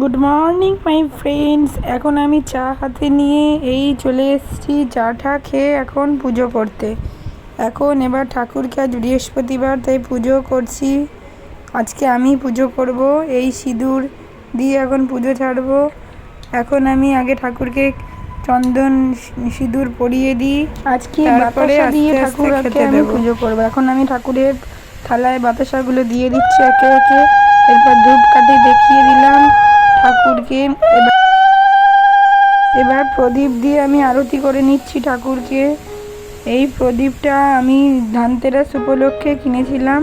Good morning my friends এখন আমি চা হাতে নিয়ে এই চলে এসেছি চাটা খেয়ে এখন পুজো করতে। এখন এবার ঠাকুরকে আজ বৃহস্পতিবার তাই পুজো করছি। আজকে আমি পুজো করব এই সিঁদুর দিয়ে এখন পুজো ছাড়বো। এখন আমি আগে ঠাকুরকে চন্দন সিঁদুর পরিয়ে দিই। আজকে তারপরে বাতাসা দিয়ে ঠাকুরকে আমি পুজো করব। এখন আমি ঠাকুরের থালায় বাতাসাগুলো দিয়ে দিচ্ছি একে একে। এরপর ধূপকাঠি দেখিয়ে দিলাম ঠাকুরকে। এবার প্রদীপ দিয়ে আমি আরতি করে নিচ্ছি ঠাকুরকে। এই প্রদীপটা আমি ধানতেরাস উপলক্ষে কিনেছিলাম।